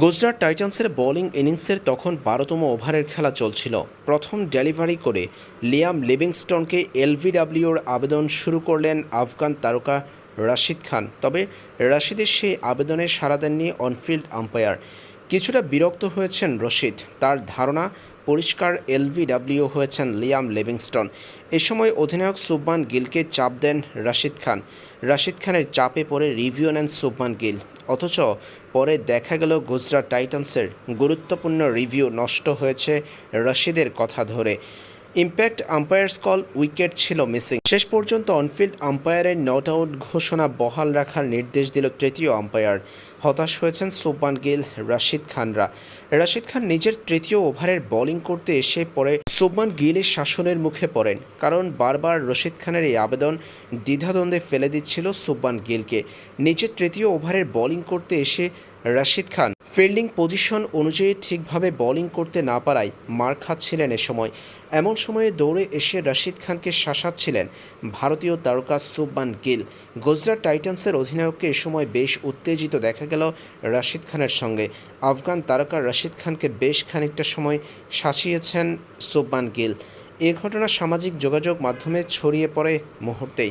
Gujarat টাইটান্সের bowling ইনিংসের তখন বারোতম ওভারের খেলা চলছিল। প্রথম ডেলিভারি করে লিয়াম লিভিংস্টনকে এলভিডাব্লিউর আবেদন শুরু করলেন আফগান তারকা রাশিদ খান। তবে রাশিদের সেই আবেদনে সাড়া দেননি অনফিল্ড আম্পায়ার। কিছুটা বিরক্ত হয়েছেন রশিদ। তার ধারণা, পরিষ্কার এলভিডাব্লিউ হয়েছেন লিয়াম লিভিংস্টন। এ সময় অধিনায়ক সুবমান গিলকে চাপ দেন রাশিদ খান। রাশিদ খানের চাপে পড়ে রিভিউ নেন সুবমান গিল। অথচ পরে দেখা গেল গুজরাট টাইটান্সের গুরুত্বপূর্ণ রিভিউ নষ্ট হয়েছে রশিদের কথা ধরে। ইম্প্যাক্ট আম্পায়ার্স কল উইকেট ছিল মিসিং শেষ পর্যন্ত অনফিল্ড আম্পায়ারের নট আউট ঘোষণা বহাল রাখার নির্দেশ দিল তৃতীয় আম্পায়ার হতাশ হয়েছেন সুবমান গিল, রাশিদ খানরা। রাশিদ খান নিজের তৃতীয় ওভারের বোলিং করতে এসে পরে সুবমান গিলের শাসনের মুখে পড়েন। কারণ বারবার রশিদ খানের এই আবেদন দ্বিধাদ্বন্দ্বে ফেলে দিচ্ছিল সুবমান গিলকে। নিজের তৃতীয় ওভারের বোলিং করতে এসে রাশিদ খান। ফিল্ডিং পজিশন অনুযায়ী ঠিকভাবে বোলিং করতে না পারায় মার খাচ্ছিলেন এ সময়। এমন সময়ে দৌড়ে এসে রাশিদ খানকে শাসাচ্ছিলেন ভারতীয় তারকা সুবমান গিল। গুজরাট টাইটান্সের অধিনায়ককে এ সময় বেশ উত্তেজিত দেখা গেল রাশিদ খানের সঙ্গে। আফগান তারকা রাশিদ খানকে বেশ খানিকটা সময় শাসিয়েছেন সুবমান গিল। এ ঘটনা সামাজিক যোগাযোগ মাধ্যমে ছড়িয়ে পড়ে মুহূর্তেই।